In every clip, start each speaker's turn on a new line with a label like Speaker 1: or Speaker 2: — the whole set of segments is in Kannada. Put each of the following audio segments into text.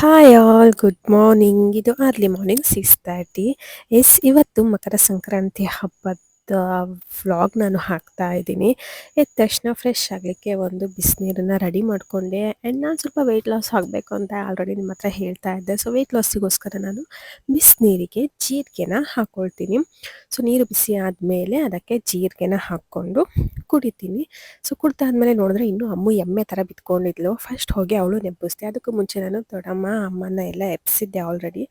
Speaker 1: ಹಾಯ್ ಆಲ್ ಗುಡ್ ಮಾರ್ನಿಂಗ್ ಇದು early morning six thirty yes ಇವತ್ತು ಮಕರ ಸಂಕ್ರಾಂತಿ ಹಬ್ಬದ ವ್ಲಾಗ್ ನಾನು ಹಾಕ್ತಾ ಇದ್ದೀನಿ. ಎದ್ದ ತಕ್ಷಣ ಫ್ರೆಶ್ ಆಗಲಿಕ್ಕೆ ಒಂದು ಬಿಸಿನೀರನ್ನ ರೆಡಿ ಮಾಡಿಕೊಂಡೆ. ಆ್ಯಂಡ್ ನಾನು ಸ್ವಲ್ಪ ವೆಯ್ಟ್ ಲಾಸ್ ಆಗಬೇಕು ಅಂತ ಆಲ್ರೆಡಿ ನಿಮ್ಮ ಹತ್ರ ಹೇಳ್ತಾ ಇದ್ದೆ. ಸೊ ವೆಯ್ಟ್ ಲಾಸಿಗೋಸ್ಕರ ನಾನು ಬಿಸಿನೀರಿಗೆ ಜೀರಿಗೆನ ಹಾಕ್ಕೊಳ್ತೀನಿ ಸೊ ನೀರು ಬಿಸಿ ಆದಮೇಲೆ ಅದಕ್ಕೆ ಜೀರಿಗೆನ ಹಾಕ್ಕೊಂಡು ಕುಡಿತೀನಿ. ಸೊ ಕುಡ್ತಾದ್ಮೇಲೆ ನೋಡಿದ್ರೆ ಇನ್ನೂ ಅಮ್ಮು ಎಮ್ಮೆ ಥರ ಬಿತ್ಕೊಂಡಿದ್ಲು. ಫಸ್ಟ್ ಹೋಗಿ ಅವಳು ನೆಬ್ಬಿಸ್ದೆ. ಅದಕ್ಕೂ ಮುಂಚೆ ನಾನು ದೊಡ್ಡಮ್ಮ ಅಮ್ಮನ ಎಲ್ಲ ಎಬ್ಸಿದ್ದೆ ಆಲ್ರೆಡಿ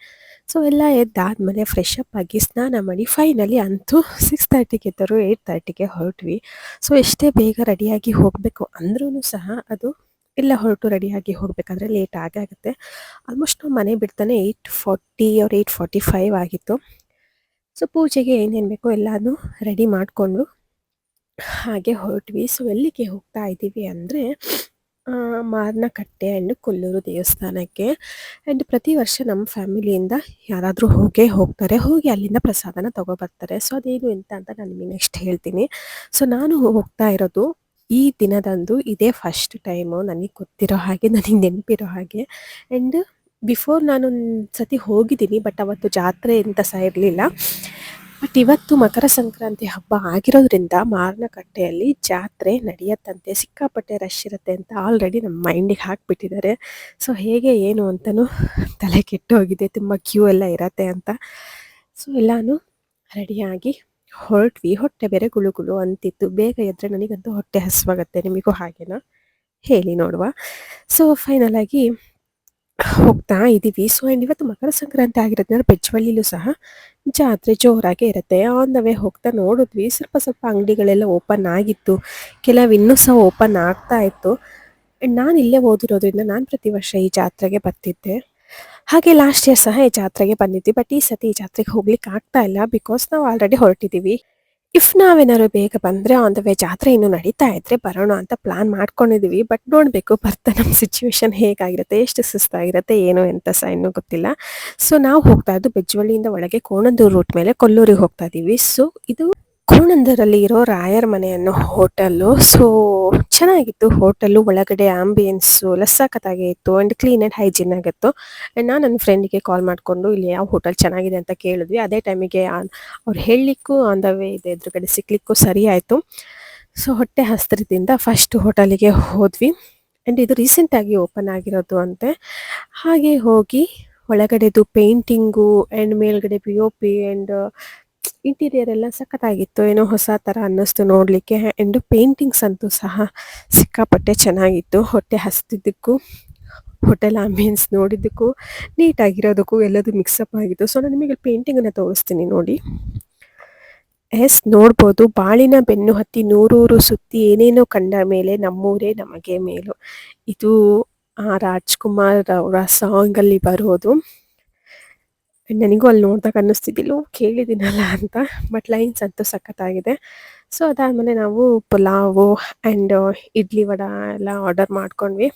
Speaker 1: ಸೊ ಎಲ್ಲ ಎದ್ದಾದ್ಮೇಲೆ ಫ್ರೆಶ್ ಅಪ್ ಆಗಿ ಸ್ನಾನ ಮಾಡಿ ಫೈನಲಿ ಅಂತೂ ಸಿಕ್ಸ್ ತರ್ಟಿಗೆ ಎದ್ದರು ಏಯ್ಟ್ ತರ್ಟಿಗೆ ಹೊರಟ್ವಿ. ಸೊ ಎಷ್ಟೇ ಬೇಗ ರೆಡಿಯಾಗಿ ಹೋಗಬೇಕು ಅಂದ್ರೂ ಸಹ ಅದು ಇಲ್ಲ ಹೊರಟು ರೆಡಿಯಾಗಿ ಹೋಗಬೇಕಾದ್ರೆ ಲೇಟ್ ಆಗಾಗುತ್ತೆ ಆಲ್ಮೋಸ್ಟ್ ನಾವು ಮನೆ ಬಿಡ್ತಾನೆ ಏಯ್ಟ್ ಫಾರ್ಟಿ ಅವ್ರ ಏಯ್ಟ್ ಫಾರ್ಟಿ ಫೈವ್ ಆಗಿತ್ತು. ಸೊ ಪೂಜೆಗೆ ಏನೇನು ಬೇಕೋ ಎಲ್ಲನೂ ರೆಡಿ ಮಾಡಿಕೊಂಡು ಹಾಗೆ ಹೊರಟ್ವಿ. ಸೊ ಎಲ್ಲಿಗೆ ಹೋಗ್ತಾ ಇದ್ದೀವಿ ಅಂದರೆ ಮಾರನಕಟ್ಟೆ ಆ್ಯಂಡ್ ಕೊಲ್ಲೂರು ದೇವಸ್ಥಾನಕ್ಕೆ. ಆ್ಯಂಡ್ ಪ್ರತಿ ವರ್ಷ ನಮ್ಮ ಫ್ಯಾಮಿಲಿಯಿಂದ ಯಾರಾದರೂ ಹೋಗೇ ಹೋಗ್ತಾರೆ, ಹೋಗಿ ಅಲ್ಲಿಂದ ಪ್ರಸಾದನ ತಗೊಬರ್ತಾರೆ. ಸೊ ಅದೇನು ಎಂತ ಅಂತ ನಾನು ನಿಮಗೆ ನೆಕ್ಸ್ಟ್ ಹೇಳ್ತೀನಿ. ಸೊ ನಾನು ಹೋಗ್ತಾ ಇರೋದು ಈ ದಿನದಂದು ಇದೇ ಫಸ್ಟ್ ಟೈಮು ನನಗೆ ಗೊತ್ತಿರೋ ಹಾಗೆ, ನನಗೆ ನೆನಪಿರೋ ಹಾಗೆ. ಆ್ಯಂಡ್ ಬಿಫೋರ್ ನಾನು ಸತಿ ಹೋಗಿದ್ದೀನಿ ಬಟ್ ಅವತ್ತು ಜಾತ್ರೆ ಎಂತ ಸಹ ಇರಲಿಲ್ಲ. ಬಟ್ ಇವತ್ತು ಮಕರ ಸಂಕ್ರಾಂತಿ ಹಬ್ಬ ಆಗಿರೋದ್ರಿಂದ ಮಾರನಕಟ್ಟೆಯಲ್ಲಿ ಜಾತ್ರೆ ನಡೆಯತ್ತಂತೆ. ಸಿಕ್ಕಾಪಟ್ಟೆ ರಶ್ ಇರುತ್ತೆ ಅಂತ ಆಲ್ರೆಡಿ ನಮ್ಮ ಮೈಂಡಿಗೆ ಹಾಕಿಬಿಟ್ಟಿದ್ದಾರೆ. ಸೊ ಹೇಗೆ, ಏನು ಅಂತಲೂ ತಲೆ ಕೆಟ್ಟೋಗಿದೆ ತುಂಬ ಕ್ಯೂ ಎಲ್ಲ ಇರತ್ತೆ ಅಂತ. ಸೊ ಎಲ್ಲಾನು ರೆಡಿಯಾಗಿ ಹೊರಟ್ವಿ. ಹೊಟ್ಟೆ ಬೇರೆ ಗುಳುಗುಳು ಗುಳು ಅಂತಿತ್ತು. ಬೇಗ ಎದ್ರೆ ನನಗಂತೂ ಹೊಟ್ಟೆ ಹಸುವಾಗತ್ತೆ. ನಿಮಗೂ ಹಾಗೇನಾ? ಹೇಳಿ ನೋಡುವ. ಸೊ ಫೈನಲ್ ಆಗಿ ಹೋಗ್ತಾ ಇದ್ದೀವಿ ಸೊ ಆ್ಯಂಡ್ ಇವತ್ತು ಮಕರ ಸಂಕ್ರಾಂತಿ ಆಗಿರೋದ್ರಿಂದ ಬೆಜ್ವಳ್ಳಿಲೂ ಸಹ ಜಾತ್ರೆ ಜೋರಾಗೆ ಇರುತ್ತೆ. ಆನ್ ದ ವೇ ಹೋಗ್ತಾ ನೋಡಿದ್ವಿ. ಸ್ವಲ್ಪ ಸ್ವಲ್ಪ ಅಂಗಡಿಗಳೆಲ್ಲ ಓಪನ್ ಆಗಿತ್ತು. ಕೆಲವು ಇನ್ನೂ ಸಹ ಓಪನ್ ಆಗ್ತಾ ಇತ್ತು. ನಾನು ಇಲ್ಲೇ ಓದಿರೋದ್ರಿಂದ ನಾನು ಪ್ರತಿ ವರ್ಷ ಈ ಜಾತ್ರೆಗೆ ಬರ್ತಿದ್ದೆ. ಹಾಗೆ ಲಾಸ್ಟ್ ಇಯರ್ ಸಹ ಈ ಜಾತ್ರೆಗೆ ಬಂದಿದ್ವಿ. ಬಟ್ ಈ ಸತಿ ಈ ಜಾತ್ರೆಗೆ ಹೋಗ್ಲಿಕ್ಕೆ ಆಗ್ತಾ ಇಲ್ಲ. ಬಿಕಾಸ್ ನಾವು ಆಲ್ರೆಡಿ ಹೊರಟಿದ್ದೀವಿ. ಇಫ್ ನಾವೇನಾದ್ರು ಬೇಗ ಬಂದರೆ ಆನ್ ದ ವೇ ಜಾತ್ರೆ ಇನ್ನೂ ನಡೀತಾ ಇದ್ರೆ ಬರೋಣ ಅಂತ ಪ್ಲಾನ್ ಮಾಡ್ಕೊಂಡಿದೀವಿ. ಬಟ್ ನೋಡಬೇಕು, ಬರ್ತಾ ನಮ್ಮ ಸಿಚುವೇಶನ್ ಹೇಗಾಗಿರುತ್ತೆ, ಎಷ್ಟು ಸುಸ್ತಾಗಿರುತ್ತೆ, ಏನು ಎಂತ ಸಹ ಇನ್ನೂ ಗೊತ್ತಿಲ್ಲ. ಸೊ ನಾವು ಹೋಗ್ತಾ ಇದ್ದು ಬೆಜ್ವಳ್ಳಿಯಿಂದ ಒಳಗೆ ಕೋಣಂದೂರು ರೂಟ್ ಮೇಲೆ ಕೊಲ್ಲೂರಿಗೆ ಹೋಗ್ತಾ ಇದ್ದೀವಿ ಸೊ ಇದು ಕೋಣಂದೂರಲ್ಲಿ ಇರೋ ರಾಯರ್ ಮನೆ ಅನ್ನೋ ಹೋಟೆಲ್ಲು. ಸೊ ಚೆನ್ನಾಗಿತ್ತು ಹೋಟೆಲ್ಲು, ಒಳಗಡೆ ಆಂಬಿಯನ್ಸು ಎಲ್ಲ ಇತ್ತು ಆ್ಯಂಡ್ ಕ್ಲೀನ್ ಆ್ಯಂಡ್ ಹೈಜೀನ್ ಆಗಿತ್ತು. ಆ್ಯಂಡ್ ನಾನು ನನ್ನ ಫ್ರೆಂಡಿಗೆ ಕಾಲ್ ಮಾಡಿಕೊಂಡು ಇಲ್ಲಿ ಯಾವ ಹೋಟೆಲ್ ಚೆನ್ನಾಗಿದೆ ಅಂತ ಕೇಳಿದ್ವಿ. ಅದೇ ಟೈಮಿಗೆ ಅವ್ರು ಹೇಳಲಿಕ್ಕೂ ಆನ್ ದ ವೇ ಇದೆ, ಎದುರುಗಡೆ ಸಿಕ್ಲಿಕ್ಕೂ ಸರಿ ಆಯಿತು. ಸೊ ಹೊಟ್ಟೆ ಹಸ್ತ್ರದಿಂದ ಫಸ್ಟ್ ಹೋಟೆಲಿಗೆ ಹೋದ್ವಿ. ಆ್ಯಂಡ್ ಇದು ರೀಸೆಂಟಾಗಿ ಓಪನ್ ಆಗಿರೋದು ಅಂತೆ. ಹಾಗೆ ಹೋಗಿ ಒಳಗಡೆದು ಪೇಂಟಿಂಗು ಆ್ಯಂಡ್ ಮೇಲ್ಗಡೆ P O P and interior ಎಲ್ಲ ಸಖತ್ತಾಗಿತ್ತು. ಏನೋ ಹೊಸ ಥರ ಅನ್ನಿಸ್ತು ನೋಡಲಿಕ್ಕೆ. ಆ್ಯಂಡ್ ಪೇಂಟಿಂಗ್ಸ್ ಅಂತೂ ಸಹ ಸಿಕ್ಕಾಪಟ್ಟೆ ಚೆನ್ನಾಗಿತ್ತು. ಹೊಟ್ಟೆ ಹಸ್ತಿದ್ದಕ್ಕೂ ಹೋಟೆಲ್ ಆಂಬಿಯನ್ಸ್ ನೋಡಿದ್ದಕ್ಕೂ, ನೀಟಾಗಿರೋದಕ್ಕೂ ಎಲ್ಲದೂ ಮಿಕ್ಸಪ್ ಆಗಿತ್ತು. ಸೊ ನಾನು ನಿಮಗೆ ಪೇಂಟಿಂಗನ್ನು ತೋರಿಸ್ತೀನಿ ನೋಡಿ. ಎಸ್ ನೋಡ್ಬೋದು. ಬಾಳಿನ ಬೆನ್ನು ಹತ್ತಿ ನೂರೂರು ಸುತ್ತಿ ಏನೇನೋ ಕಂಡ ಮೇಲೆ ನಮ್ಮೂರೇ ನಮಗೆ ಮೇಲು. ಇದು ರಾಜ್ಕುಮಾರ್ ಅವರ ಸಾಂಗಲ್ಲಿ ಬರೋದು. ನನಗೂ ಅಲ್ಲಿ ನೋಡಿದಾಗ ಅನ್ನಿಸ್ತಿದ್ದಿಲ್ಲ ಕೇಳಿದ್ದೀನಲ್ಲ ಅಂತ. ಬಟ್ ಲೈನ್ಸ್ ಅಂತೂ ಸಖತ್ತಾಗಿದೆ. ಸೊ ಅದಾದಮೇಲೆ ನಾವು ಪುಲಾವು ಆ್ಯಂಡ್ ಇಡ್ಲಿ ವಡ ಎಲ್ಲ ಆರ್ಡರ್ ಮಾಡ್ಕೊಂಡ್ವಿ.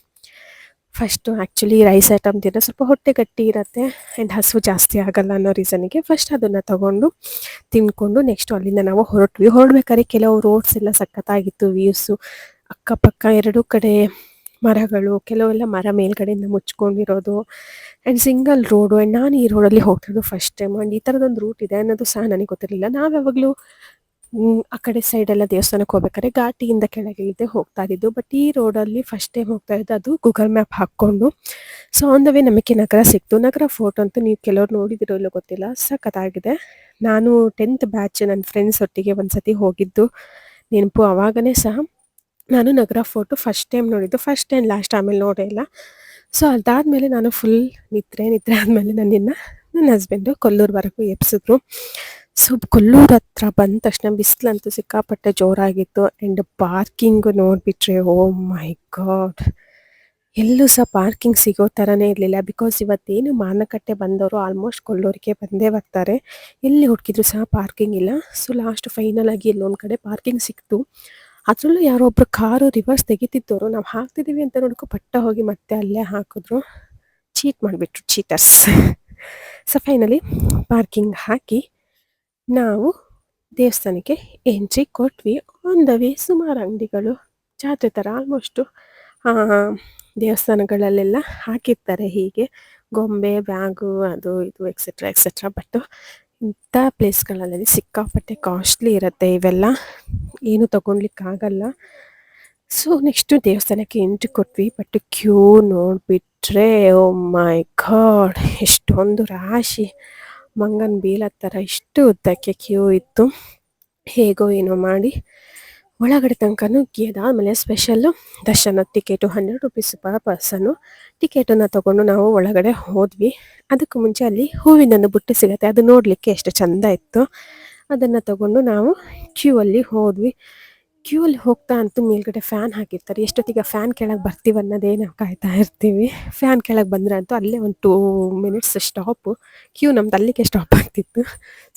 Speaker 1: ಫಸ್ಟು ಆ್ಯಕ್ಚುಲಿ ರೈಸ್ ಐಟಮ್ ತಿಂದರೆ ಸ್ವಲ್ಪ ಹೊಟ್ಟೆ ಗಟ್ಟಿ ಇರುತ್ತೆ ಆ್ಯಂಡ್ ಹಸು ಜಾಸ್ತಿ ಆಗಲ್ಲ ಅನ್ನೋ ರೀಸನಿಗೆ ಫಸ್ಟ್ ಅದನ್ನು ತಗೊಂಡು ತಿಂದ್ಕೊಂಡು ನೆಕ್ಸ್ಟ್ ಅಲ್ಲಿಂದ ನಾವು ಹೊರಟ್ವಿ. ಹೊರಡ್ಬೇಕಾದ್ರೆ ಕೆಲವು ರೋಡ್ಸ್ ಎಲ್ಲ ಸಖತ್ತಾಗಿತ್ತು ವ್ಯೂಸು ಅಕ್ಕಪಕ್ಕ ಎರಡೂ ಕಡೆ ಮರಗಳು, ಕೆಲವೆಲ್ಲ ಮರ ಮೇಲ್ಗಡೆಯಿಂದ ಮುಚ್ಕೊಂಡಿರೋದು ಆ್ಯಂಡ್ ಸಿಂಗಲ್ ರೋಡು ಆ್ಯಂಡ್ ನಾನು ಈ ರೋಡಲ್ಲಿ ಹೋಗ್ತಿರೋದು ಫಸ್ಟ್ ಟೈಮ್ ಆ್ಯಂಡ್ ಈ ಥರದೊಂದು ರೂಟ್ ಇದೆ ಅನ್ನೋದು ಸಹ ನನಗೆ ಗೊತ್ತಿರಲಿಲ್ಲ. ನಾವು ಯಾವಾಗಲೂ ಆ ಕಡೆ ಸೈಡೆಲ್ಲ ದೇವಸ್ಥಾನಕ್ಕೆ ಹೋಗ್ಬೇಕಾದ್ರೆ ಘಾಟಿಯಿಂದ ಕೆಳಗೆ ಇಳಿದೇ ಹೋಗ್ತಾ ಇದ್ದಿದ್ದು. ಬಟ್ ಈ ರೋಡಲ್ಲಿ ಫಸ್ಟ್ ಟೈಮ್ ಹೋಗ್ತಾ ಇದ್ದು ಅದು ಗೂಗಲ್ ಮ್ಯಾಪ್ ಹಾಕ್ಕೊಂಡು. ಸೊ ಆನ್ ದ ವೇ ನಮಗೆ ನಗರ ಸಿಕ್ತು. ನಗರ ಫೋಟೋ ಅಂತೂ ನೀವು ಕೆಲವ್ರು ನೋಡಿದಿರೋ ಇಲ್ಲೋ ಗೊತ್ತಿಲ್ಲ. ಸಖತ್ತಾಗಿದೆ. ನಾನು ಟೆಂತ್ ಬ್ಯಾಚ್ ನನ್ನ ಫ್ರೆಂಡ್ಸ್ ಒಟ್ಟಿಗೆ ಒಂದು ಸತಿ ಹೋಗಿದ್ದು ನೆನಪು ಆವಾಗನೇ ಸಹ. ನಾನು ನಗರ ಫೋಟೋ ಫಸ್ಟ್ ಟೈಮ್ ನೋಡಿದ್ದು ಫಸ್ಟ್ ಆ್ಯಂಡ್ ಲಾಸ್ಟ್ ಆಮೇಲೆ ನೋಡೇ ಇಲ್ಲ. ಸೊ ಅದಾದಮೇಲೆ ನಾನು ಫುಲ್ ನಿದ್ರೆ ನಿದ್ರೆ ಆದಮೇಲೆ ನನ್ನನ್ನು ನನ್ನ ಹಸ್ಬೆಂಡು ಕೊಲ್ಲೂರುವರೆಗೂ ಎಬ್ಸಿದ್ರು. ಸೊ ಕೊಲ್ಲೂರು ಹತ್ರ ಬಂದ ತಕ್ಷಣ ಬಿಸಿಲಂತೂ ಸಿಕ್ಕಾಪಟ್ಟೆ ಜೋರಾಗಿತ್ತು ಆ್ಯಂಡ್ ಪಾರ್ಕಿಂಗು ನೋಡಿಬಿಟ್ರೆ ಓ ಮೈ ಗಾಡ್ ಎಲ್ಲೂ ಸಹ ಪಾರ್ಕಿಂಗ್ ಸಿಗೋ ಥರನೇ ಇರಲಿಲ್ಲ ಬಿಕಾಸ್ ಇವತ್ತೇನು ಮಾನಕಟ್ಟೆ ಬಂದವರು ಆಲ್ಮೋಸ್ಟ್ ಕೊಲ್ಲೂರಿಗೆ ಬಂದೇ ಬರ್ತಾರೆ. ಎಲ್ಲಿ ಹುಡುಕಿದ್ರು ಸಹ ಪಾರ್ಕಿಂಗ್ ಇಲ್ಲ. ಸೊ ಲಾಸ್ಟ್ ಫೈನಲ್ ಆಗಿ ಎಲ್ಲೊಂದು ಕಡೆ ಪಾರ್ಕಿಂಗ್ ಸಿಕ್ತು. ಅದರಲ್ಲೂ ಯಾರೋ ಒಬ್ರು ಕಾರು ರಿವರ್ಸ್ ತೆಗಿತಿದ್ದವರು ನಾವು ಹಾಕ್ತಿದ್ದೀವಿ ಅಂತ ನೋಡ್ಕೊ ಪಟ್ಟ ಹೋಗಿ ಮತ್ತೆ ಅಲ್ಲೇ ಹಾಕಿದ್ರು. ಚೀಟ್ ಮಾಡಿಬಿಟ್ರು ಚೀಟರ್ಸ್ ಸೊ ಫೈನಲಿ ಪಾರ್ಕಿಂಗ್ ಹಾಕಿ ನಾವು ದೇವಸ್ಥಾನಕ್ಕೆ ಎಂಟ್ರಿ ಕೊಟ್ವಿ. ಆನ್ ದ ವೇ ಸುಮಾರು ಅಂಗಡಿಗಳು, ಜಾತ್ರೆ ಥರ ಆಲ್ಮೋಸ್ಟು ದೇವಸ್ಥಾನಗಳಲ್ಲೆಲ್ಲ ಹಾಕಿರ್ತಾರೆ ಹೀಗೆ. ಗೊಂಬೆ, ಬ್ಯಾಗು, ಅದು ಇದು ಎಕ್ಸೆಟ್ರಾ ಎಕ್ಸೆಟ್ರಾ ಬಟ್ ಇಂಥ ಪ್ಲೇಸ್ಗಳಲ್ಲಿ ಸಿಕ್ಕಾಪಟ್ಟೆ ಕಾಸ್ಟ್ಲಿ ಇರುತ್ತೆ ಇವೆಲ್ಲ. ಏನು ತಗೊಳ್ಲಿಕ್ಕಾಗಲ್ಲ ಸೊ, ನೆಕ್ಸ್ಟು ದೇವಸ್ಥಾನಕ್ಕೆ ಎಂಟ್ರಿ ಕೊಟ್ವಿ, ಬಟ್ ಕ್ಯೂ ನೋಡಿಬಿಟ್ರೆ, ಓ ಮೈ ಗಾಡ್, ಎಷ್ಟೊಂದು ರಾಶಿ. ಮಂಗನ ಬೀಳ ಥರ ಇಷ್ಟು ಉದ್ದಕ್ಕೆ ಕ್ಯೂ ಇತ್ತು. ಹೇಗೋ ಏನೋ ಮಾಡಿ. ಒಳಗಡೆ ತನಕ ಗೇದ ಆಮೇಲೆ special darshan ticket hundred rupees per person ಟಿಕೆಟನ್ನು ತೊಗೊಂಡು ನಾವು ಒಳಗಡೆ ಹೋದ್ವಿ. ಅದಕ್ಕೂ ಮುಂಚೆ ಅಲ್ಲಿ ಹೂವಿನನ್ನು ಬುಟ್ಟಿ ಸಿಗುತ್ತೆ, ಅದು ನೋಡಲಿಕ್ಕೆ ಎಷ್ಟು ಚಂದ ಇತ್ತು. ಅದನ್ನು ತಗೊಂಡು ನಾವು ಕ್ಯೂ ಅಲ್ಲಿ ಹೋದ್ವಿ. ಕ್ಯೂ ಅಲ್ಲಿ ಹೋಗ್ತಾ ಅಂತೂ ಮೇಲ್ಗಡೆ ಫ್ಯಾನ್ ಹಾಕಿರ್ತಾರೆ. ಎಷ್ಟೊತ್ತಿಗೆ ಫ್ಯಾನ್ ಕೆಳಗೆ ಬರ್ತೀವಿ ಅನ್ನೋದೇ ನಾವು ಕಾಯ್ತಾ ಇರ್ತೀವಿ. ಫ್ಯಾನ್ ಕೆಳಗೆ ಬಂದರೆ ಅಂತೂ ಅಲ್ಲೇ ಒಂದು ಟೂ ಮಿನಿಟ್ಸ್ ಸ್ಟಾಪು ಕ್ಯೂ ನಮ್ದು ಅಲ್ಲಿಗೆ ಸ್ಟಾಪ್ ಆಗ್ತಿತ್ತು.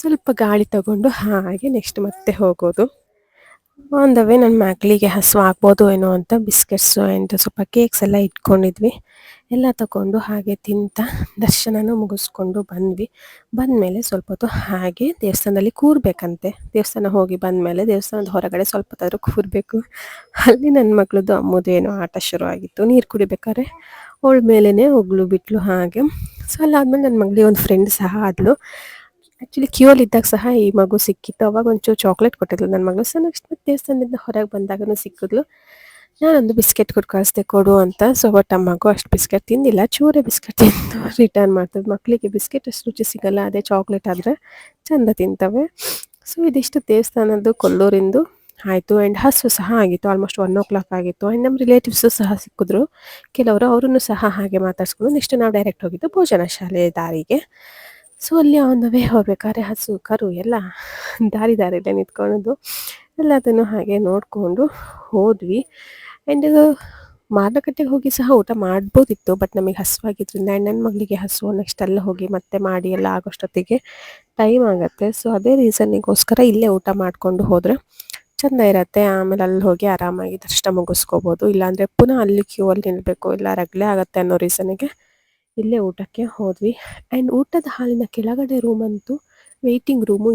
Speaker 1: ಸ್ವಲ್ಪ ಗಾಳಿ ತಗೊಂಡು ಹಾಗೆ ನೆಕ್ಸ್ಟ್ ಮತ್ತೆ ಹೋಗೋದು. ಆನ್ ದ ವೇ ನನ್ನ ಮಗಳಿಗೆ ಹಸು ಆಗ್ಬೋದು ಏನೋ ಅಂತ ಬಿಸ್ಕೆಟ್ಸು ಅಂತ ಸ್ವಲ್ಪ ಕೇಕ್ಸ್ ಎಲ್ಲ ಇಟ್ಕೊಂಡಿದ್ವಿ. ಎಲ್ಲ ತಗೊಂಡು ಹಾಗೆ ತಿಂತ ದರ್ಶನನು ಮುಗಿಸ್ಕೊಂಡು ಬಂದ್ವಿ. ಬಂದಮೇಲೆ ಸ್ವಲ್ಪ ಹೊತ್ತು ಹಾಗೆ ದೇವಸ್ಥಾನದಲ್ಲಿ ಕೂರಬೇಕಂತೆ. ದೇವಸ್ಥಾನ ಹೋಗಿ ಬಂದಮೇಲೆ ದೇವಸ್ಥಾನದ ಹೊರಗಡೆ ಸ್ವಲ್ಪ ಹೊತ್ತಾದ್ರೂ ಕೂರಬೇಕು. ಅಲ್ಲಿ ನನ್ನ ಮಗಳದ್ದು ಅಮ್ಮದು ಏನೋ ಆಟ ಶುರು ಆಗಿತ್ತು. ನೀರು ಕುಡಿಬೇಕಾದ್ರೆ ಅವಳ ಮೇಲೇ ಒಗ್ಳು ಬಿಟ್ಲು ಹಾಗೆ. ಸೊ ಅಲ್ಲಾದ್ಮೇಲೆ ನನ್ನ ಮಗಳಿಗೆ ಒಂದು ಫ್ರೆಂಡ್ ಸಹ ಆದಳು. ಆ್ಯಕ್ಚುಲಿ ಕ್ಯೂಲ್ ಇದ್ದಾಗ ಸಹ ಈ ಮಗು ಸಿಕ್ಕಿತ್ತು. ಅವಾಗ ಒಂಚೂರು ಚಾಕ್ಲೇಟ್ ಕೊಟ್ಟಿದ್ಲು. ನನ್ನ ಮಗಳು ಸೊ ನೆಕ್ಸ್ಟ್ ದೇವಸ್ಥಾನದಿಂದ ಹೊರಗೆ ಬಂದಾಗನೂ ಸಿಕ್ಕಿದ್ಲು. ನಾನೊಂದು ಬಿಸ್ಕೆಟ್ ಕೊಟ್ಟು ಕಳಿಸ್ದೆ, ಕೊಡು ಅಂತ. ಸೊ ಬಟ್ ಆ ಮಗು ಅಷ್ಟು ಬಿಸ್ಕೆಟ್ ತಿಂದಿಲ್ಲ. ಚೂರೇ ಬಿಸ್ಕೆಟ್ ತಿಂದು ರಿಟರ್ನ್ ಮಾಡ್ತದೆ. ಮಕ್ಕಳಿಗೆ ಬಿಸ್ಕೆಟ್ ಅಷ್ಟು ರುಚಿ ಸಿಗಲ್ಲ. ಅದೇ ಚಾಕ್ಲೇಟ್ ಆದರೆ ಚಂದ ತಿಂತವೆ. ಸೊ ಇದಿಷ್ಟು ದೇವಸ್ಥಾನದ್ದು, ಕೊಲ್ಲೂರಿಂದು ಆಯಿತು. ಆ್ಯಂಡ್ ಹಸು ಸಹ ಆಗಿತ್ತು. ಆಲ್ಮೋಸ್ಟ್ ಒನ್ ಓ ಕ್ಲಾಕ್ ಆಗಿತ್ತು. ಆ್ಯಂಡ್ ನಮ್ಮ ರಿಲೇಟಿವ್ಸು ಸಹ ಸಿಕ್ಕಿದ್ರು. ಕೆಲವರು ಅವರನ್ನು ಸಹ ಹಾಗೆ ಮಾತಾಡ್ಸ್ಕೊಂಡು ನೆಕ್ಸ್ಟ್ ನಾವು ಡೈರೆಕ್ಟ್ ಹೋಗಿದ್ದು ಭೋಜನ ಶಾಲೆ ದಾರಿಗೆ. ಸೊ ಅಲ್ಲಿ ಆನ್ ದ ವೇ ಹೋಗ್ಬೇಕಾದ್ರೆ ಹಸು, ಕರು ಎಲ್ಲ ದಾರಿ ದಾರಿಯಲ್ಲೇ ನಿಂತ್ಕೊಳ್ಳೋದು. ಎಲ್ಲದನ್ನು ಹಾಗೆ ನೋಡಿಕೊಂಡು ಹೋದ್ವಿ. ಆ್ಯಂಡ್ ಮಾರುಕಟ್ಟೆಗೆ ಹೋಗಿ ಸಹ ಊಟ ಮಾಡ್ಬೋದಿತ್ತು. ಬಟ್ ನಮಗೆ ಹಸುವಾಗಿದ್ದರಿಂದ ಆ್ಯಂಡ್ ನನ್ನ ಮಗಳಿಗೆ ಹಸು ನೆಕ್ಸ್ಟ್ ಅಲ್ಲೇ ಹೋಗಿ ಮತ್ತೆ ಮಾಡಿ ಎಲ್ಲ ಆಗೋಷ್ಟೊತ್ತಿಗೆ ಟೈಮ್ ಆಗುತ್ತೆ. ಸೊ ಅದೇ ರೀಸನ್ನಿಗೋಸ್ಕರ ಇಲ್ಲೇ ಊಟ ಮಾಡಿಕೊಂಡು ಹೋದರೆ ಚೆಂದ ಇರತ್ತೆ. ಆಮೇಲೆ ಅಲ್ಲಿ ಹೋಗಿ ಆರಾಮಾಗಿ ದರ್ಶನ ಮುಗಿಸ್ಕೋಬೋದು. ಇಲ್ಲಾಂದರೆ ಪುನಃ ಅಲ್ಲಿ ಕ್ಯೂ ಅಲ್ಲಿ ನಿಲ್ಲಬೇಕು ಇಲ್ಲ, ರಗಳೆ ಆಗುತ್ತೆ ಅನ್ನೋ ರೀಸನ್ನಿಗೆ ಇಲ್ಲೇ ಊಟಕ್ಕೆ ಹೋದ್ವಿ. ಆ್ಯಂಡ್ ಊಟದ ಹಾಲಿನ ಕೆಳಗಡೆ ರೂಮ್ ಅಂತೂ ವೇಟಿಂಗ್ ರೂಮು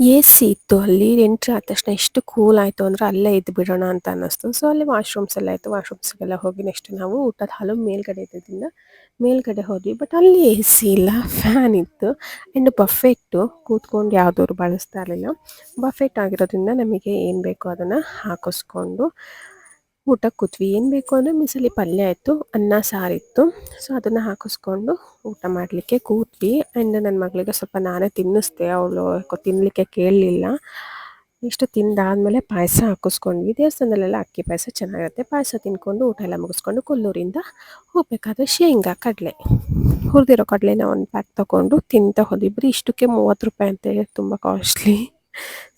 Speaker 1: ಎ ಸಿ ಇತ್ತು. ಅಲ್ಲಿ ಎಂಟ್ರಿ ಆದ ತಕ್ಷಣ ಎಷ್ಟು ಕೂಲ್ ಆಯಿತು ಅಂದರೆ ಅಲ್ಲೇ ಇದ್ದು ಬಿಡೋಣ ಅಂತ ಅನ್ನಿಸ್ತು. ಸೊ ಅಲ್ಲಿ ವಾಶ್ರೂಮ್ಸ್ ಎಲ್ಲ ಇತ್ತು. ವಾಶ್ರೂಮ್ಸ್ಗೆಲ್ಲ ಹೋಗಿ ನೆಕ್ಸ್ಟ್ ನಾವು ಊಟದ ಹಾಲು ಮೇಲ್ಗಡೆ ಇದ್ದಿದ್ದರಿಂದ ಮೇಲ್ಗಡೆ ಹೋದ್ವಿ. ಬಟ್ ಅಲ್ಲಿ ಎ ಸಿ ಇಲ್ಲ. ಫ್ಯಾನ್ ಇತ್ತು. ಆ್ಯಂಡ್ ಬಫೆಟ್ಟು ಕೂತ್ಕೊಂಡು ಯಾವುದೂ ಬಳಸ್ತಾ ಇರಲಿಲ್ಲ. ಬಫೆಟ್ ಆಗಿರೋದ್ರಿಂದ ನಮಗೆ ಏನು ಬೇಕೋ ಅದನ್ನು ಹಾಕಿಸ್ಕೊಂಡು ಊಟಕ್ಕೆ ಕೂತ್ವಿ. ಏನು ಬೇಕು ಅಂದರೆ ಮೀಸಲಿ ಪಲ್ಯ ಇತ್ತು, ಅನ್ನ ಸಾರಿತ್ತು ಸೊ ಅದನ್ನು ಹಾಕಿಸ್ಕೊಂಡು ಊಟ ಮಾಡಲಿಕ್ಕೆ ಕೂತ್ವಿ. ಆ್ಯಂಡ್ ನನ್ನ ಮಗಳಿಗೆ ಸ್ವಲ್ಪ ನಾನೇ ತಿನ್ನಿಸ್ದೆ. ಅವಳು ತಿನ್ನಲಿಕ್ಕೆ ಕೇಳಲಿಲ್ಲ. ಇಷ್ಟು ತಿಂದಾದಮೇಲೆ ಪಾಯಸ ಹಾಕಿಸ್ಕೊಂಡ್ವಿ. ದೇವಸ್ಥಾನದಲ್ಲೆಲ್ಲ ಅಕ್ಕಿ ಪಾಯಸ ಚೆನ್ನಾಗಿರುತ್ತೆ. ಪಾಯಸ ತಿನ್ಕೊಂಡು ಊಟ ಎಲ್ಲ ಮುಗಿಸ್ಕೊಂಡು ಕೊಲ್ಲೂರಿಂದ ಹೋಗ್ಬೇಕಾದ್ರೆ ಶೇಂಗಾ, ಕಡಲೆ. ಹುರಿದಿರೋ ಕಡಲೆನ ಒಂದು ಪ್ಯಾಕ್ ತೊಗೊಂಡು ತಿಂತಾ ಹೋದಿಬ್ರಿ ಇಷ್ಟಕ್ಕೆ ಮೂವತ್ತು ರೂಪಾಯಿ ಅಂತ ತುಂಬ ಕಾಸ್ಟ್ಲಿ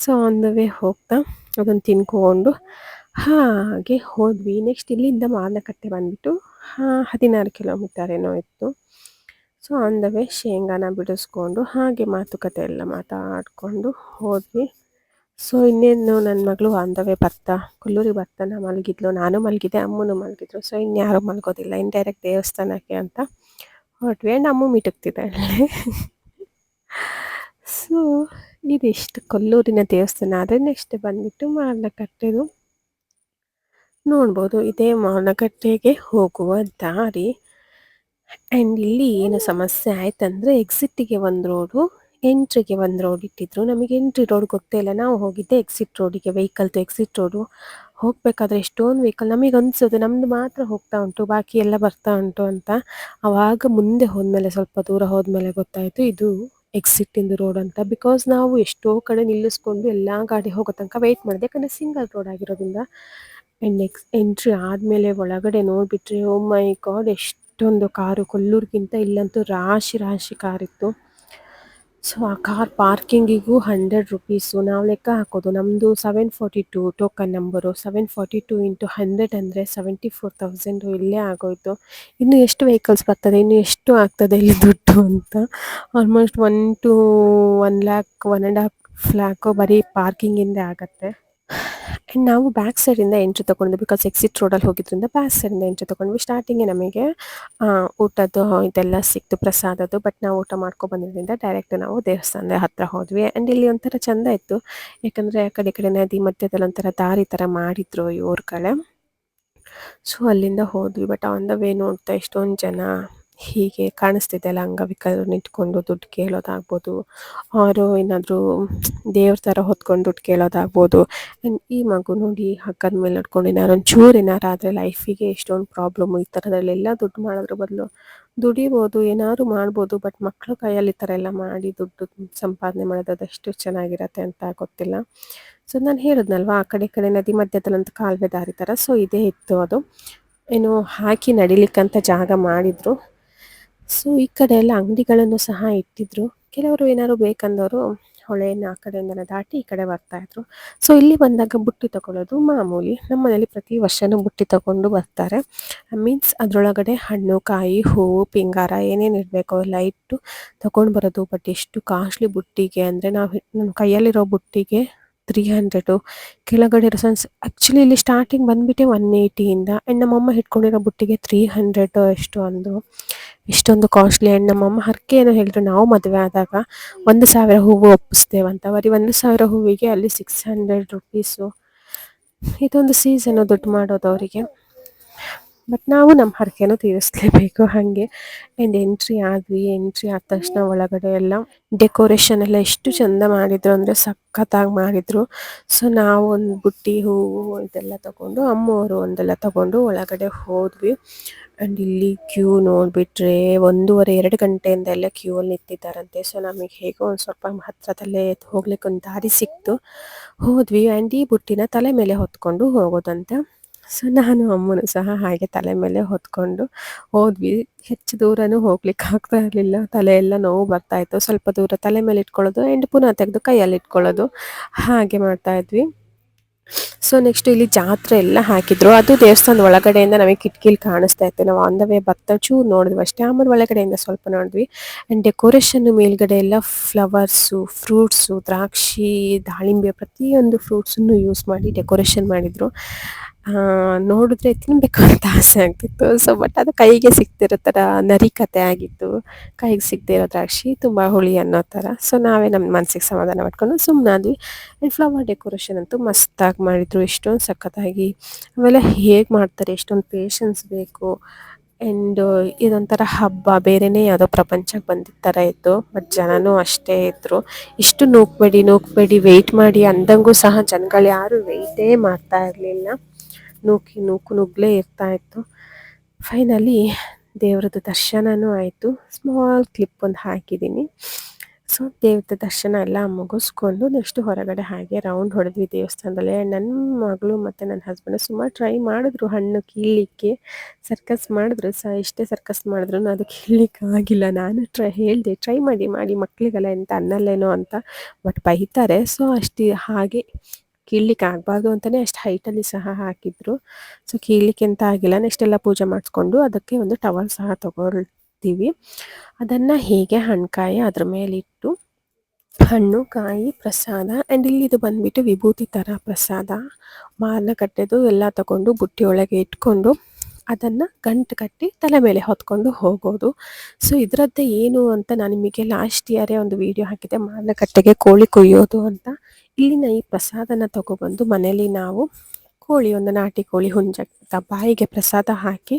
Speaker 1: ಸೊ ಆನ್ ವೇ ಹೋಗ್ತಾ ಅದನ್ನು ತಿನ್ಕೊಂಡು ಹಾಗೆ ಹೋದ್ವಿ. ನೆಕ್ಸ್ಟ್ ಇಲ್ಲಿಂದ ಮಾರ್ನಕಟ್ಟೆ ಬಂದುಬಿಟ್ಟು ಹದಿನಾರು ಕಿಲೋಮೀಟರ್ ಏನೋ ಇತ್ತು. ಸೊ ಆನ್ ದ ವೇ ಶೇಂಗಾನ ಬಿಡಿಸ್ಕೊಂಡು, ಹಾಗೆ ಮಾತುಕತೆ ಎಲ್ಲ ಮಾತಾಡಿಕೊಂಡು ಹೋದ್ವಿ. ಸೊ ಇನ್ನೇನು ನನ್ನ ಮಗಳು ಆನ್ ದ ವೇ ಬರ್ತಾ ಕೊಲ್ಲೂರಿಗೆ ಬರ್ತಾನ ಮಲಗಿದ್ಲು, ನಾನು ಮಲಗಿದ್ದೆ, ಅಮ್ಮನೂ ಮಲಗಿದ್ರು. ಸೊ ಇನ್ಯಾರೂ ಮಲಗೋದಿಲ್ಲ ಇಂಡೈರೆಕ್ಟ್ ದೇವಸ್ಥಾನಕ್ಕೆ ಅಂತ ಹೊರಟ್ವಿ. ಆ್ಯಂಡ್ ಅಮ್ಮ ಮಿಟುಕ್ತಿದ್ದಾಳೆ. ಸೊ ಇದಿಷ್ಟು. ಕೊಲ್ಲೂರಿನ ದೇವಸ್ಥಾನ ಆದರೆ ನೆಕ್ಸ್ಟ್ ಬಂದುಬಿಟ್ಟು ಮಾರನಕಟ್ಟೆದು ನೋಡ್ಬೋದು, ಇದೇ ಮಾವನಕಟ್ಟೆಗೆ ಹೋಗುವ ದಾರಿ. ಆ್ಯಂಡ್ ಇಲ್ಲಿ ಏನು ಸಮಸ್ಯೆ ಆಯ್ತಂದರೆ ಎಕ್ಸಿಟ್ಟಿಗೆ ಒಂದು ರೋಡು ಎಂಟ್ರಿಗೆ ಒಂದು ರೋಡ್ ಇಟ್ಟಿದ್ರು. ನಮಗೆ ಎಂಟ್ರಿ ರೋಡ್ ಗೊತ್ತೇ ಇಲ್ಲ. ನಾವು ಹೋಗಿದ್ದೆ ಎಕ್ಸಿಟ್ ರೋಡಿಗೆ ವೆಹಿಕಲ್ದು ಎಕ್ಸಿಟ್ ರೋಡು ಹೋಗಬೇಕಾದ್ರೆ ಎಷ್ಟೊಂದು ವೆಹಿಕಲ್ ನಮಗೆ ಅನಿಸೋದು ನಮ್ಮದು ಮಾತ್ರ ಹೋಗ್ತಾ ಉಂಟು, ಬಾಕಿ ಎಲ್ಲ ಬರ್ತಾ ಉಂಟು ಅಂತ. ಆವಾಗ ಮುಂದೆ ಹೋದ್ಮೇಲೆ ಸ್ವಲ್ಪ ದೂರ ಹೋದ್ಮೇಲೆ ಗೊತ್ತಾಯಿತು, ಇದು ಎಕ್ಸಿಟ್ಟಿಂದು ರೋಡ್ ಅಂತ. ಬಿಕಾಸ್ ನಾವು ಎಷ್ಟೋ ಕಡೆ ನಿಲ್ಲಿಸ್ಕೊಂಡು ಎಲ್ಲ ಗಾಡಿ ಹೋಗೋ ತನಕ ವೆಯ್ಟ್ ಮಾಡಿದೆ. ಯಾಕಂದರೆ ಸಿಂಗಲ್ ರೋಡ್ ಆಗಿರೋದ್ರಿಂದ. ಆ್ಯಂಡ್ ನೆಕ್ಸ್ಟ್ ಎಂಟ್ರಿ ಆದಮೇಲೆ ಒಳಗಡೆ ನೋಡಿಬಿಟ್ರೆ ಓ ಮೈ ಗಾಡ್ ಎಷ್ಟೊಂದು ಕಾರು ಕೊಲ್ಲೂರಿಗಿಂತ ಇಲ್ಲಂತೂ ರಾಶಿ ರಾಶಿ ಕಾರಿತ್ತು. ಸೊ ಆ ಕಾರ್ ಪಾರ್ಕಿಂಗಿಗೂ ಹಂಡ್ರೆಡ್ ರುಪೀಸು ನಾವು ಲೆಕ್ಕ ಹಾಕೋದು ನಮ್ಮದು seven forty two token number seven forty two into hundred ಅಂದರೆ ಸೆವೆಂಟಿ ಫೋರ್ ತೌಸಂಡು ಇಲ್ಲೇ ಆಗೋಯಿತು. ಇನ್ನು ಎಷ್ಟು ವೆಹಿಕಲ್ಸ್ ಬರ್ತದೆ, ಇನ್ನು ಎಷ್ಟು ಆಗ್ತದೆ ಇಲ್ಲಿ ದುಡ್ಡು ಅಂತ? Almost one to one lakh one and half lakh ಬರೀ ಪಾರ್ಕಿಂಗಿಂದೇ ಆಗುತ್ತೆ. ಆ್ಯಂಡ್ ನಾವು ಬ್ಯಾಕ್ ಸೈಡಿಂದ ಎಂಟ್ರಿ ತೊಗೊಂಡು ಬಿಕಾಸ್ ಎಕ್ಸಿಟ್ ರೋಡಲ್ಲಿ ಹೋಗಿದ್ರಿಂದ ಬ್ಯಾಕ್ ಸೈಡಿಂದ ಎಂಟ್ರಿ ತೊಗೊಂಡ್ವಿ. ಸ್ಟಾರ್ಟಿಂಗೆ ನಮಗೆ ಊಟದ್ದು ಇದೆಲ್ಲ ಸಿಕ್ತು, ಪ್ರಸಾದದ್ದು. ಬಟ್ ನಾವು ಊಟ ಮಾಡ್ಕೊ ಬಂದಿದ್ದರಿಂದ ಡೈರೆಕ್ಟ್ ನಾವು ದೇವಸ್ಥಾನದ ಹತ್ತಿರ ಹೋದ್ವಿ. ಆ್ಯಂಡ್ ಇಲ್ಲಿ ಒಂಥರ ಚಂದ ಇತ್ತು. ಯಾಕಂದರೆ ಆ ಕಡೆ ಕಡೆ ನದಿ ಮಧ್ಯದಲ್ಲಿ ಒಂಥರ ದಾರಿ ಥರ ಮಾಡಿದ್ರು ಇವ್ರ ಕಡೆ ಸೊ ಅಲ್ಲಿಂದ ಹೋದ್ವಿ. ಬಟ್ ಆನ್ ದ ವೇ ನೋಡ್ತಾ ಎಷ್ಟೊಂದು ಜನ. ಹೀಗೆ ಕಾಣಿಸ್ತಿದೆ ಅಲ್ಲ, ಅಂಗವಿಕಲರು ನಿಂತ್ಕೊಂಡು ದುಡ್ಡು ಕೇಳೋದಾಗ್ಬೋದು ಅವರು ಏನಾದರೂ ದೇವ್ರ ಥರ ಹೊತ್ಕೊಂಡು ದುಡ್ಡು ಕೇಳೋದಾಗ್ಬೋದು. ಆ್ಯಂಡ್ ಈ ಮಗು ನೋಡಿ ಹಕ್ಕದ ಮೇಲೆ ನಡ್ಕೊಂಡು ಏನಾದ್ರು ಒಂಚೂರು ಏನಾರು ಆದರೆ ಲೈಫಿಗೆ ಎಷ್ಟೊಂದು ಪ್ರಾಬ್ಲಮ್ ಈ ಥರದಲ್ಲೆಲ್ಲ ದುಡ್ಡು ಮಾಡೋದ್ರ ಬದಲು ದುಡಿಬೋದು, ಏನಾದ್ರು ಮಾಡ್ಬೋದು ಬಟ್ ಮಕ್ಕಳ ಕೈಯಲ್ಲಿ ಈ ಥರ ಎಲ್ಲ ಮಾಡಿ ದುಡ್ಡು ಸಂಪಾದನೆ ಮಾಡೋದು ಅದೆಷ್ಟು ಚೆನ್ನಾಗಿರತ್ತೆ ಅಂತ ಗೊತ್ತಿಲ್ಲ. ಸೊ ನಾನು ಹೇಳಿದ್ನಲ್ವಾ, ಆ ಕಡೆ ಕಡೆ ನದಿ ಮಧ್ಯದಲ್ಲಂತ ಕಾಲುವೆ ದಾರಿ ಥರ ಸೊ ಇದೇ ಇತ್ತು ಅದು. ಏನು ಹಾಕಿ ನಡಿಲಿಕ್ಕಂತ ಜಾಗ ಮಾಡಿದ್ರು. ಸೊ ಈ ಕಡೆ ಎಲ್ಲ ಅಂಗಡಿಗಳನ್ನು ಸಹ ಇಟ್ಟಿದ್ರು. ಕೆಲವರು ಏನಾದ್ರು ಬೇಕಂದವರು ಹೊಳೆಯನ್ನು ಆ ಕಡೆಯಿಂದನೇ ದಾಟಿ ಈ ಕಡೆ ಬರ್ತಾ ಇದ್ರು. ಸೊ ಇಲ್ಲಿ ಬಂದಾಗ ಬುಟ್ಟಿ ತಗೊಳ್ಳೋದು ಮಾಮೂಲಿ. ನಮ್ಮ ಮನೇಲಿ ಪ್ರತಿ ವರ್ಷನೂ ಬುಟ್ಟಿ ತಗೊಂಡು ಬರ್ತಾರೆ. ಮೀನ್ಸ್ ಅದರೊಳಗಡೆ ಹಣ್ಣು, ಕಾಯಿ, ಹೂವು, ಪಿಂಗಾರ ಏನೇನು ಇಡಬೇಕು ಎಲ್ಲ ಇಟ್ಟು ತಗೊಂಡು ಬರೋದು. ಬಟ್ ಎಷ್ಟು ಕಾಸ್ಟ್ಲಿ ಬುಟ್ಟಿಗೆ ಅಂದರೆ ನಾವು ನಮ್ಮ ಕೈಯಲ್ಲಿರೋ ಬುಟ್ಟಿಗೆ ತ್ರೀ ಹಂಡ್ರೆಡು ಕೆಳಗಡೆ ಇರೋ ಸನ್ಸ್ ಆ್ಯಕ್ಚುಲಿ ಇಲ್ಲಿ ಸ್ಟಾರ್ಟಿಂಗ್ ಬಂದುಬಿಟ್ಟೆ ಒನ್ ಏಯ್ಟಿಯಿಂದ ಆ್ಯಂಡ್ ನಮ್ಮಮ್ಮ ಹಿಡ್ಕೊಂಡಿರೋ ಬುಟ್ಟಿಗೆ ತ್ರೀ ಹಂಡ್ರೆಡು ಎಷ್ಟು ಅಂದರು. ಇಷ್ಟೊಂದು ಕಾಸ್ಟ್ಲಿ ಆ್ಯಂಡ್ ನಮ್ಮಮ್ಮ ಹರಕೆ ಏನೋ ಹೇಳಿದ್ರು, ನಾವು ಮದುವೆ ಆದಾಗ ಒಂದು ಸಾವಿರ ಹೂವು ಒಪ್ಪಿಸ್ತೇವಂತ ಬರೀ ಒಂದು ಸಾವಿರ ಹೂವಿಗೆ ಅಲ್ಲಿ ಸಿಕ್ಸ್ ಹಂಡ್ರೆಡ್ ರುಪೀಸು ಇದೊಂದು ಸೀಸನ್ನು ದುಡ್ಡು ಮಾಡೋದು ಅವರಿಗೆ. ಬಟ್ ನಾವು ನಮ್ಮ ಹರಕೆನ ತೀರಿಸ್ಲೇಬೇಕು. ಹಾಗೆ ಆ್ಯಂಡ್ ಎಂಟ್ರಿ ಆದ್ವಿ ಎಂಟ್ರಿ ಆದ ತಕ್ಷಣ ಒಳಗಡೆ ಎಲ್ಲ ಡೆಕೋರೇಷನ್ ಎಲ್ಲ ಎಷ್ಟು ಚಂದ ಮಾಡಿದ್ರು ಅಂದರೆ ಸಖತ್ತಾಗಿ ಮಾಡಿದ್ರು. ಸೊ ನಾವು ಒಂದು ಬುಟ್ಟಿ, ಹೂವು ಇದೆಲ್ಲ ತಗೊಂಡು ಅಮ್ಮವರು ಒಂದೆಲ್ಲ ತಗೊಂಡು ಒಳಗಡೆ ಹೋದ್ವಿ. ಆ್ಯಂಡ್ ಇಲ್ಲಿ ಕ್ಯೂ ನೋಡಿಬಿಟ್ರೆ ಒಂದೂವರೆ, ಎರಡು ಗಂಟೆಯಿಂದ ಎಲ್ಲ ಕ್ಯೂ ಅಲ್ಲಿ ನಿಂತಿದ್ದಾರಂತೆ. ಸೊ ನಮಗೆ ಹೇಗೋ ಒಂದು ಸ್ವಲ್ಪ ಹತ್ರದಲ್ಲೇ ಹೋಗ್ಲಿಕ್ಕೆ ಒಂದು ದಾರಿ ಸಿಕ್ತು. ಹೋದ್ವಿ ಆ್ಯಂಡ್ ಈ ಬುಟ್ಟಿನ ತಲೆ ಮೇಲೆ ಹೊತ್ಕೊಂಡು ಹೋಗೋದಂತೆ. ಸೊ ನಾನು ಅಮ್ಮನೂ ಸಹ ಹಾಗೆ ತಲೆ ಮೇಲೆ ಹೊತ್ಕೊಂಡು ಹೋದ್ವಿ. ಹೆಚ್ಚು ದೂರನೂ ಹೋಗ್ಲಿಕ್ಕೆ ಆಗ್ತಾ ಇರಲಿಲ್ಲ. ತಲೆ ಎಲ್ಲ ನೋವು ಬರ್ತಾ ಇತ್ತು. ಸ್ವಲ್ಪ ದೂರ ತಲೆ ಮೇಲೆ ಇಟ್ಕೊಳ್ಳೋದು ಆ್ಯಂಡ್ ಪುನಃ ತೆಗೆದು ಕೈಯಲ್ಲಿ ಇಟ್ಕೊಳ್ಳೋದು. ಹಾಗೆ ಮಾಡ್ತಾ ಇದ್ವಿ. ಸೊ ನೆಕ್ಸ್ಟ್ ಇಲ್ಲಿ ಜಾತ್ರೆ ಎಲ್ಲ ಹಾಕಿದ್ರು. ಅದು ದೇವಸ್ಥಾನದ ಒಳಗಡೆಯಿಂದ ನಮಗೆ ಕಿಟಕಿಲಿ ಕಾಣಿಸ್ತಾ ಇತ್ತು. ನಾವು ಆನ್ ದ ವೇ ಬರ್ತಾ ಚೂರು ನೋಡಿದ್ವಿ ಅಷ್ಟೇ. ಆಮೇಲೆ ಒಳಗಡೆಯಿಂದ ಸ್ವಲ್ಪ ನೋಡಿದ್ವಿ. ಆ್ಯಂಡ್ ಡೆಕೋರೇಷನ್ ಮೇಲ್ಗಡೆ ಎಲ್ಲ ಫ್ಲವರ್ಸು ಫ್ರೂಟ್ಸು ದ್ರಾಕ್ಷಿ, ದಾಳಿಂಬೆ ಪ್ರತಿಯೊಂದು ಫ್ರೂಟ್ಸನ್ನು ಯೂಸ್ ಮಾಡಿ ಡೆಕೋರೇಷನ್ ಮಾಡಿದ್ರು. ನೋಡಿದ್ರೆ ತಿನ್ಬೇಕು ಅಂತ ಆಸೆ ಆಗ್ತಿತ್ತು. ಸೊ ಬಟ್ ಅದು ಕೈಗೆ ಸಿಗ್ತಿರೋ ಥರ ನರಿ ಕತೆ ಆಗಿತ್ತು. ಕೈಗೆ ಸಿಗದೆ ಇರೋ ದ್ರಾಕ್ಷಿ, ತುಂಬ ಹುಳಿ ಅನ್ನೋ ಥರ. ಸೊ ನಾವೇ ನಮ್ಮ ಮನಸ್ಸಿಗೆ ಸಮಾಧಾನ ಮಾಡ್ಕೊಂಡು ಸುಮ್ಮನಾದ್ವಿ ಫ್ಲವರ್ ಡೆಕೋರೇಷನ್ ಅಂತೂ ಮಸ್ತಾಗಿ ಮಾಡಿದ್ರು. ಎಷ್ಟೊಂದು ಸಖತ್ತಾಗಿ. ಆಮೇಲೆ ಹೇಗೆ ಮಾಡ್ತಾರೆ? ಎಷ್ಟೊಂದು ಪೇಷನ್ಸ್ ಬೇಕು. ಆ್ಯಂಡ್ ಇದೊಂಥರ ಹಬ್ಬ, ಬೇರೆನೇ ಯಾವುದೋ ಪ್ರಪಂಚಕ್ಕೆ ಬಂದಿದ್ದ ಥರ ಇತ್ತು. ಬಟ್ ಜನನೂ ಅಷ್ಟೇ ಇದ್ದರು ಇಷ್ಟು ನೂಕಬೇಡಿ ನೂಕಬೇಡಿ ವೆಯ್ಟ್ ಮಾಡಿ ಅಂದಂಗೂ ಸಹ ಜನಗಳು ಯಾರೂ ವೆಯ್ಟೇ ಮಾಡ್ತಾ ಇರಲಿಲ್ಲ. ನೂಕಿ ನೂಕು ನುಗ್ಲೇ ಇರ್ತಾ ಇತ್ತು. ಫೈನಲಿ ದೇವ್ರದ್ದು ದರ್ಶನವೂ ಆಯಿತು. ಸ್ಮಾಲ್ ಕ್ಲಿಪ್ ಒಂದು ಹಾಕಿದ್ದೀನಿ ಸೊ ದೇವ್ರದ್ದು ದರ್ಶನ ಎಲ್ಲ ಮುಗಿಸ್ಕೊಂಡು ನೆಕ್ಸ್ಟ್ ಹೊರಗಡೆ ಹಾಗೆ ರೌಂಡ್ ಹೊಡೆದ್ವಿ ದೇವಸ್ಥಾನದಲ್ಲಿ. ನನ್ನ ಮಗಳು ಮತ್ತು ನನ್ನ ಹಸ್ಬೆಂಡ್ ಸುಮಾರು ಟ್ರೈ ಮಾಡಿದ್ರು ಹಣ್ಣು ಕೀಳಲಿಕ್ಕೆ. ಸರ್ಕಸ್ ಮಾಡಿದ್ರು ಸಹ ಎಷ್ಟೇ ಸರ್ಕಸ್ ಮಾಡಿದ್ರು ಅದು ಕೀಳಲಿಕ್ಕೆ ಆಗಿಲ್ಲ. ನಾನು ಟ್ರೈ ಹೇಳಿದೆ ಟ್ರೈ ಮಾಡಿ ಮಾಡಿ ಮಕ್ಕಳಿಗೆಲ್ಲ ಎಂತ ಅನ್ನಲ್ಲೇನೋ ಅಂತ. ಬಟ್ ಬೈತಾರೆ. ಸೊ ಅಷ್ಟೇ ಹಾಗೆ ಕೀಳ್ಲಿಕ್ಕೆ ಆಗಬಾರ್ದು ಅಂತಲೇ ಅಷ್ಟು ಹೈಟಲ್ಲಿ ಸಹ ಹಾಕಿದ್ರು. ಸೊ ಕೀಳ್ಲಿಕ್ಕೆ ಅಂತ ಆಗಿಲ್ಲ. ನೆಕ್ಸ್ಟ್ ಎಲ್ಲ ಪೂಜೆ ಮಾಡಿಸ್ಕೊಂಡು ಅದಕ್ಕೆ ಒಂದು ಟವಲ್ ಸಹ ತಗೊಳ್ತೀವಿ. ಅದನ್ನು ಹೀಗೆ ಹಣ್ಕಾಯಿ ಅದ್ರ ಮೇಲಿಟ್ಟು ಹಣ್ಣು, ಕಾಯಿ, ಪ್ರಸಾದ ಆ್ಯಂಡ್ ಇಲ್ಲಿ ಇದು ಬಂದ್ಬಿಟ್ಟು ವಿಭೂತಿ ಥರ ಪ್ರಸಾದ ಮಾರನ ಕಟ್ಟೆದು ಎಲ್ಲ ತಗೊಂಡು ಬುಟ್ಟಿ ಒಳಗೆ ಇಟ್ಕೊಂಡು ಅದನ್ನು ಗಂಟು ಕಟ್ಟಿ ತಲೆ ಮೇಲೆ ಹೊತ್ಕೊಂಡು ಹೋಗೋದು. ಸೊ ಇದರದ್ದೇ ಏನು ಅಂತ ನಾನು ನಿಮಗೆ ಲಾಸ್ಟ್ ಇಯರೇ ಒಂದು ವಿಡಿಯೋ ಹಾಕಿದ್ದೆ. ಮಾರನ ಕಟ್ಟೆಗೆ ಕೋಳಿ ಕೊಯ್ಯೋದು ಅಂತ. ಇಲ್ಲಿನ ಈ ಪ್ರಸಾದನ ತಗೊಬಂದು ಮನೆಯಲ್ಲಿ ನಾವು ಕೋಳಿ, ಒಂದು ನಾಟಿ ಕೋಳಿ ಹುಂಜ ಬಾಯಿಗೆ ಪ್ರಸಾದ ಹಾಕಿ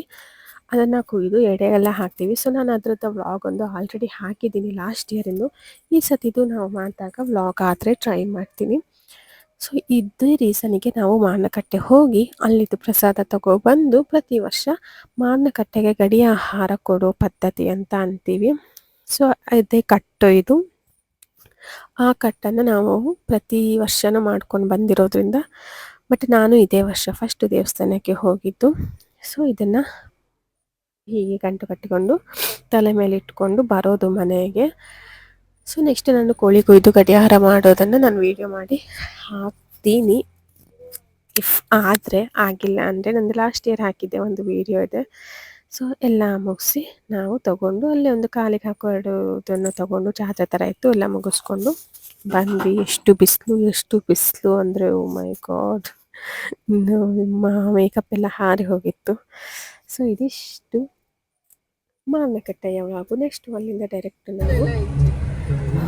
Speaker 1: ಅದನ್ನು ಕುಯ್ದು ಎಡೆಗೆಲ್ಲ ಹಾಕ್ತೀವಿ. ಸೊ ನಾನು ಅದ್ರದ್ದು ವ್ಲಾಗ್ ಒಂದು ಆಲ್ರೆಡಿ ಹಾಕಿದ್ದೀನಿ ಲಾಸ್ಟ್ ಇಯರಿಂದು ಈ ಸತಿದು ನಾವು ಮಾಡಿದಾಗ ವ್ಲಾಗ್ ಆದರೆ ಟ್ರೈ ಮಾಡ್ತೀನಿ. ಸೊ ಇದೇ ರೀಸನಿಗೆ ನಾವು ಮಾರ್ನಕಟ್ಟೆ ಹೋಗಿ ಅಲ್ಲಿದ್ದು ಪ್ರಸಾದ ತಗೊಬಂದು ಪ್ರತಿ ವರ್ಷ ಮಾರ್ನಕಟ್ಟೆಗೆ ಗಡಿ ಆಹಾರ ಕೊಡೋ ಪದ್ಧತಿ ಅಂತ ಅಂತೀವಿ. ಸೊ ಅದೇ ಕಟ್ಟು ಇದು. ಆ ಕಟ್ಟನ್ನು ನಾವು ಪ್ರತಿ ವರ್ಷನೂ ಮಾಡ್ಕೊಂಡು ಬಂದಿರೋದ್ರಿಂದ ಬಟ್ ನಾನು ಇದೇ ವರ್ಷ ಫಸ್ಟ್ ದೇವಸ್ಥಾನಕ್ಕೆ ಹೋಗಿದ್ದು. ಸೊ ಇದನ್ನು ಹೀಗೆ ಗಂಟು ಕಟ್ಟಿಕೊಂಡು ತಲೆ ಮೇಲೆ ಇಟ್ಕೊಂಡು ಬರೋದು ಮನೆಗೆ. ಸೊ ನೆಕ್ಸ್ಟ್ ನಾನು ಕೋಳಿ ಕುಯ್ದು ಗಡಿಯಾರ ಮಾಡೋದನ್ನು ನಾನು ವೀಡಿಯೋ ಮಾಡಿ ಹಾಕ್ತೀನಿ. ಇಫ್ ಆದರೆ ಆಗಿಲ್ಲ ಅಂದರೆ ನಂದು ಲಾಸ್ಟ್ ಇಯರ್ ಹಾಕಿದ್ದೆ ಒಂದು ವೀಡಿಯೋ ಇದೆ. ಸೊ ಎಲ್ಲ ಮುಗಿಸಿ ನಾವು ತಗೊಂಡು ಅಲ್ಲಿ ಒಂದು ಕಾಲಿಗೆ ಹಾಕೋದನ್ನು ತಗೊಂಡು ಜಾತ್ರೆ ಥರ ಇತ್ತು, ಎಲ್ಲ ಮುಗಿಸ್ಕೊಂಡು ಬಂದು ಎಷ್ಟು ಬಿಸಿಲು ಎಷ್ಟು ಬಿಸಿಲು ಅಂದರೆ ಓ ಮೈ ಗಾಡ್ ಮೇಕಪ್ ಎಲ್ಲ ಹಾರಿ ಹೋಗಿತ್ತು. ಸೊ ಇದಿಷ್ಟು. ಮಾವಿನಕಟ್ಟೆಯ ಯಾವಾಗ ನೆಕ್ಸ್ಟ್ ಅಲ್ಲಿಂದ ಡೈರೆಕ್ಟ್ ನಾವು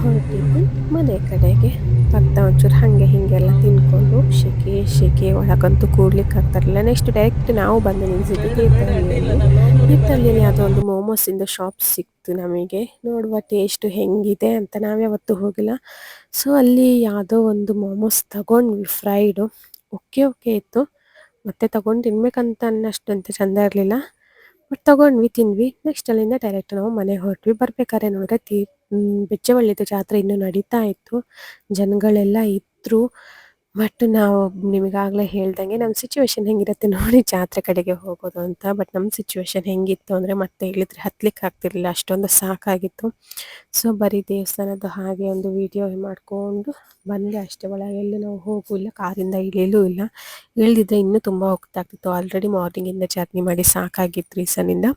Speaker 1: ಹೊರಟಿದ್ದು ಮನೆ ಕಡೆಗೆ. ಬರ್ತಾ ಒಂಚೂರು ಹಾಗೆ ಹೀಗೆಲ್ಲ ತಿನ್ಕೊಂಡು ಶೆಕೆ ಶೆಕೆ ಒಳಗಂತೂ ಕೂಡ್ಲಿಕ್ಕೆ ಆಗ್ತಾರಲ್ಲ ನೆಕ್ಸ್ಟ್ ಡೈರೆಕ್ಟ್ ನಾವು ಬಂದು ನಿಲ್ಸಿದ್ದು ಯಾವುದೋ ಒಂದು ಮೋಮೋಸಿಂದ ಶಾಪ್ ಸಿಕ್ತು ನಮಗೆ. ನೋಡುವ ಟೇಸ್ಟ್ ಹೆಂಗಿದೆ ಅಂತ ನಾವ್ಯಾವತ್ತೂ ಹೋಗಿಲ್ಲ. ಸೊ ಅಲ್ಲಿ ಯಾವುದೋ ಒಂದು ಮೋಮೋಸ್ ತಗೊಂಡ್ವಿ ಫ್ರೈಡು ಓಕೆ ಓಕೆ ಇತ್ತು. ಮತ್ತೆ ತಗೊಂಡು ತಿನ್ಬೇಕಂತ ಅನ್ನಷ್ಟು ಅಂತ ಚಂದ ಇರಲಿಲ್ಲ. ಬಟ್ ತಗೊಂಡ್ವಿ ತಿಂದ್ವಿ. ನೆಕ್ಸ್ಟ್ ಅಲ್ಲಿಂದ ಡೈರೆಕ್ಟ್ ನಾವು ಮನೆಗೆ ಹೊರಟ್ವಿ. ಬರ್ಬೇಕಾದ್ರೆ ನೋಡಿದ್ರೆ ತೀ ಹ್ಮ್, ಬೆಜ್ಜವಳ್ಳಿದು ಜಾತ್ರೆ ಇನ್ನೂ ನಡೀತಾ ಇತ್ತು. ಜನಗಳೆಲ್ಲ ಇದ್ರು. ಬಟ್ ನಾವು ನಿಮಗಾಗಲೇ ಹೇಳ್ದಂಗೆ ನಮ್ಮ ಸಿಚುವೇಶನ್ ಹೆಂಗಿರುತ್ತೆ ನೋಡಿ ಜಾತ್ರೆ ಕಡೆಗೆ ಹೋಗೋದು ಅಂತ. ಬಟ್ ನಮ್ಮ ಸಿಚುವೇಶನ್ ಹೆಂಗಿತ್ತು ಅಂದರೆ ಮತ್ತೆ ಇಳಿದ್ರೆ ಹತ್ಲಿಕ್ಕೆ ಆಗ್ತಿರ್ಲಿಲ್ಲ, ಅಷ್ಟೊಂದು ಸಾಕಾಗಿತ್ತು. ಸೊ ಬರೀ ದೇವಸ್ಥಾನದ್ದು ಹಾಗೆ ಒಂದು ವಿಡಿಯೋ ಮಾಡಿಕೊಂಡು ಬಂದೆ ಅಷ್ಟೇ. ಒಳಗೆ ಎಲ್ಲೂ ನಾವು ಹೋಗೂ ಇಲ್ಲ, ಕಾರಿಂದ ಇಳಿಯಲೂ ಇಲ್ಲ. ಇಳ್ದಿದ್ರೆ ಇನ್ನೂ ತುಂಬ ಹೋಗ್ತಾಗ್ತಿತ್ತು. ಆಲ್ರೆಡಿ ಮಾರ್ನಿಂಗಿಂದ ಜರ್ನಿ ಮಾಡಿ ಸಾಕಾಗಿತ್ತು ರೀಸನಿಂದ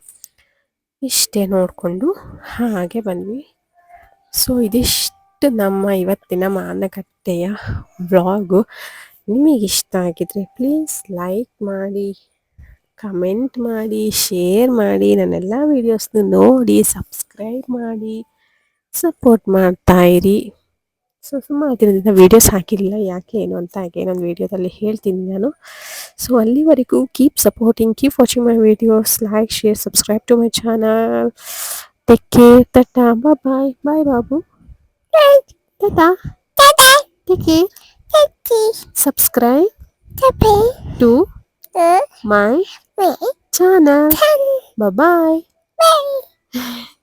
Speaker 1: ಇಷ್ಟೇ ನೋಡಿಕೊಂಡು ಹಾಗೆ ಬಂದ್ವಿ. ಸೊ ಇದಿಷ್ಟು. ನಮ್ಮ ಇವತ್ತಿನ ಮಾನಕಟ್ಟೆಯ ವ್ಲಾಗು ನಿಮಗೆ ಇಷ್ಟ ಆಗಿದ್ರೆ ಪ್ಲೀಸ್ ಲೈಕ್ ಮಾಡಿ, ಕಮೆಂಟ್ ಮಾಡಿ, ಶೇರ್ ಮಾಡಿ, ನನ್ನೆಲ್ಲ ವೀಡಿಯೋಸ್ನ ನೋಡಿ, ಸಬ್ಸ್ಕ್ರೈಬ್ ಮಾಡಿ, ಸಪೋರ್ಟ್ ಮಾಡ್ತಾ ಇರಿ. ಸೊ ಸುಮಾರು ದಿನದಿಂದ ವೀಡಿಯೋಸ್ ಹಾಕಿರಲಿಲ್ಲ, ಯಾಕೆ, ಏನು ಅಂತ ಹಾಗೆ ನಾನು ವೀಡಿಯೋದಲ್ಲಿ ಹೇಳ್ತೀನಿ ನಾನು. ಸೊ, ಅಲ್ಲಿವರೆಗೂ keep supporting keep watching my videos like share subscribe to my channel take care tata bye bye Babu Tata. Tata. Tiki. Tiki. Subscribe. Subscribe. To. Uh, my. My. Channel. Channel. Bye-bye. Bye. -bye. Bye.